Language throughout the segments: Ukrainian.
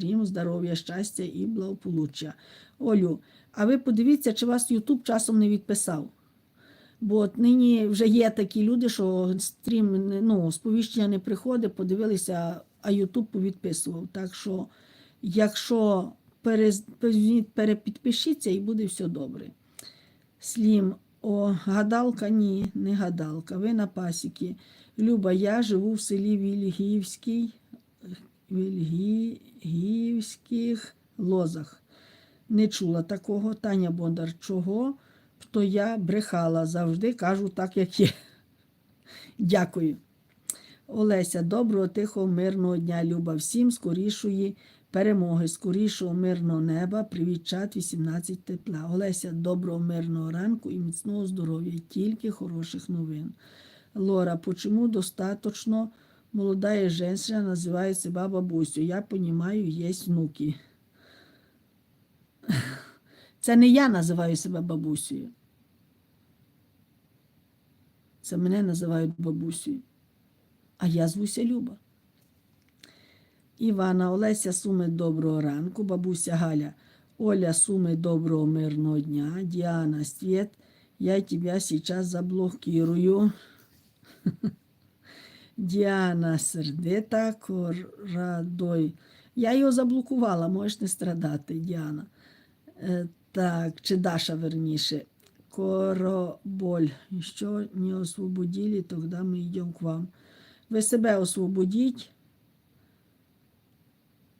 стрім, здоров'я, щастя і благополуччя. Олю, а ви подивіться, чи вас Ютуб часом не відписав. Бо от нині вже є такі люди, що стрім, ну, сповіщення не приходить, подивилися, а Ютуб повідписував. Так що, якщо перепідпишіться і буде все добре. Слім, о, гадалка, ні, не гадалка. Ви на пасіки. Люба, я живу в селі Вільгіївській, Вільгіївських лозах. Не чула такого. Таня Бондар, чого? То я брехала, завжди кажу так, як є. Дякую. Олеся, доброго, тихого, мирного дня, Люба. Всім скорішої перемоги, скорішого мирного неба. Привіт, чат, 18 тепла. Олеся, доброго, мирного ранку і міцного здоров'я. Тільки хороших новин. Лора, почему достаточно молодая женщина називає себе бабусю? Я понімаю, є внуки. Це не я називаю себе бабусею. Це мене називають бабусею. А я звуся Люба. Івана Олеся Суми доброго ранку, бабуся Галя. Оля Суми доброго мирного дня. Діана Світ, я тебе сейчас заблокирую. Діана сердита, Корадой. Я його заблокувала, можеш не страдати, Діана. Е, Так, чи Даша верніше. Короболь. Що не освободили, тоді ми йдемо к вам. Ви себе освободіть.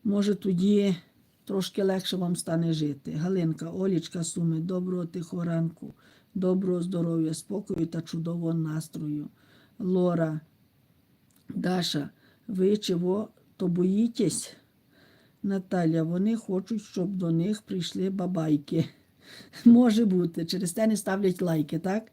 Може, тоді трошки легше вам стане жити. Галинка, Олічка, Суми, доброго тихого ранку, доброго здоров'я, спокою та чудового настрою. Лора, Даша, ви чого то боїтесь? Наталя, вони хочуть, щоб до них прийшли бабайки. Може бути, через те не ставлять лайки, так?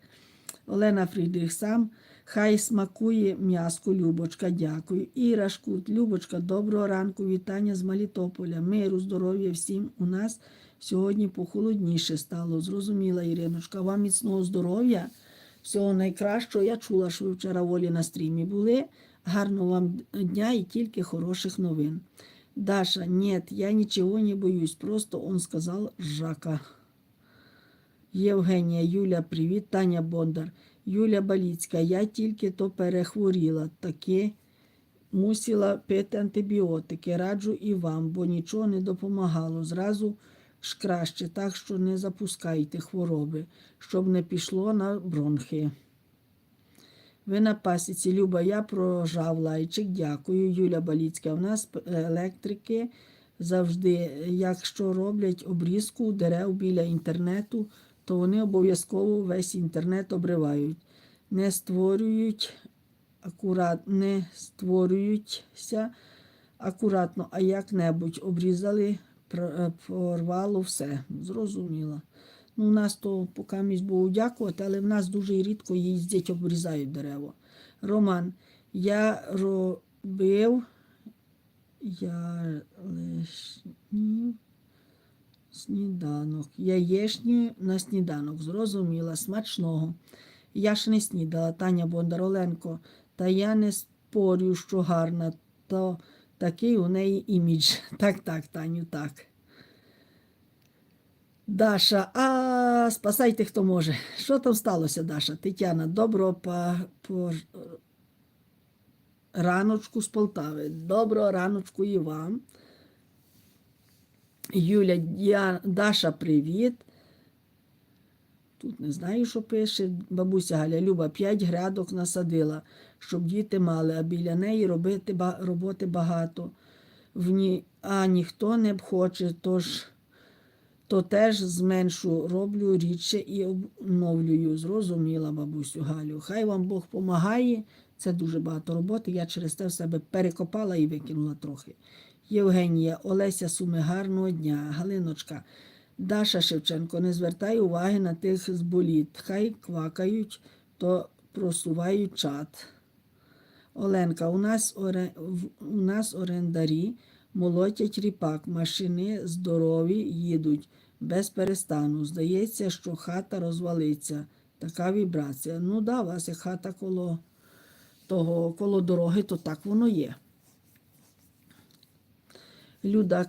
Олена Фрідрих сам. Хай смакує м'яско, Любочка, дякую. Іра Шкут, Любочка, доброго ранку, вітання з Мелітополя. Миру, здоров'я всім. У нас сьогодні похолодніше стало. Зрозуміла, Іриночка, вам міцного здоров'я. Всього найкращого. Я чула, що ви вчора волі на стрімі були. Гарного вам дня і тільки хороших новин. Даша, нет, я ничего не боюсь, просто он сказал Жака. Євгенія, Юля, привіт, Таня Бондар. Юля Баліцька, я тільки то перехворіла, таки мусила пити антибіотики. Раджу і вам, бо нічого не допомагало. Зразу ж краще, так що не запускайте хвороби, щоб не пішло на бронхи. Ви на пасіці, Люба, я прожав лайчик, дякую. Юля Баліцька. У нас електрики завжди, якщо роблять обрізку дерев біля інтернету, то вони обов'язково весь інтернет обривають. Не створюють акурат, не створюються акуратно, а як-небудь обрізали, порвало все. Зрозуміло. Ну, у нас то поки місь Богу дякувати, але в нас дуже рідко їздять, обрізають дерево. Роман, я робив ялешнів сніданок. Яєшню на сніданок. Зрозуміла, смачного. Я ж не снідала, Таня Бондароленко, та я не спорю, що гарна, то такий у неї імідж. Так, так, Таню, так. Даша, а спасайте, хто може. Що там сталося, Даша? Тетяна, доброго па, по, раночку з Полтави. Доброго раночку і вам. Юля, я, Даша, привіт. Тут не знаю, що пише. Бабуся Галя, Люба, п'ять грядок насадила, щоб діти мали, а біля неї робити, роботи багато. В ні, а ніхто не хоче, тож то теж зменшу, роблю рідше і обновлюю. Зрозуміла, бабусю Галю. Хай вам Бог помагає. Це дуже багато роботи. Я через те в себе перекопала і викинула трохи. Євгенія, Олеся Суми, гарного дня. Галиночка, Даша Шевченко, не звертай уваги на тих з боліт. Хай квакають, то просувають чат. Оленка, у нас, оре... у нас орендарі молотять ріпак, машини здорові їдуть без перестану. Здається, що хата розвалиться. Така вібрація. Ну да, вас як хата коло того, коло дороги, то так воно є. Люда